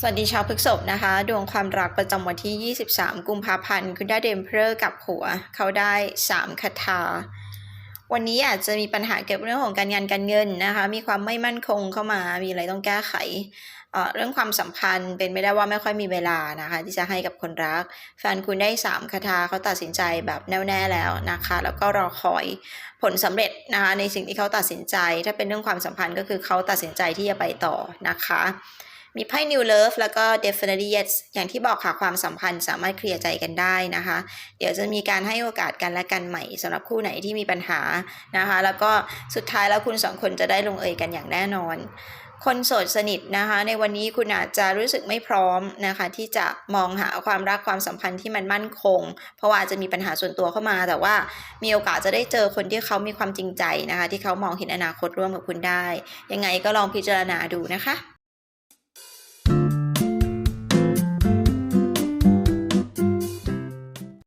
สวัสดีชาวพฤกษภนะคะ ดวงความรักประจำวันที่ 23 กุมภาพันธ์ คุณได้เดมเพลอกับหัว เขาได้ 3คาถา วันนี้อาจจะมีปัญหาเกี่ยวกับเรื่องของการงานการเงินนะคะ มีความไม่มั่นคงเข้ามา มีอะไรต้องแก้ไขเเรื่องความสัมพันธ์เป็นไม่ได้ว่าไม่ค่อยมีเวลานะคะ ที่จะให้กับคนรัก แฟนคุณได้ 3คาถาเขาตัดสินใจแบบแน่วแน่แล้วนะคะ แล้วก็รอคอยผลสำเร็จนะคะในสิ่งที่เขาตัดสินใจ ถ้าเป็นเรื่องความสัมพันธ์ก็คือเขาตัดสินใจที่จะไปต่อนะคะ มีไพ่ New Love แล้วก็ Definitely Yes อย่างที่บอกค่ะความสัมพันธ์สามารถเคลียร์ใจกันได้นะคะ เดี๋ยวจะมีการให้โอกาสกันและกันใหม่สำหรับคู่ไหนที่มีปัญหานะคะ แล้วก็สุดท้ายแล้วคุณสองคนจะได้ลงเอยกันอย่างแน่นอน คนโสดสนิทนะคะ ในวันนี้คุณอาจจะรู้สึกไม่พร้อมนะคะ ที่จะมองหาความรักความสัมพันธ์ที่มันมั่นคง เพราะว่าจะมีปัญหาส่วนตัวเข้ามา แต่ว่ามีโอกาสจะได้เจอคนที่เขามีความจริงใจนะคะ ที่เขามองเห็นอนาคตร่วมกับคุณได้ ยังไงก็ลองพิจารณาดูนะคะ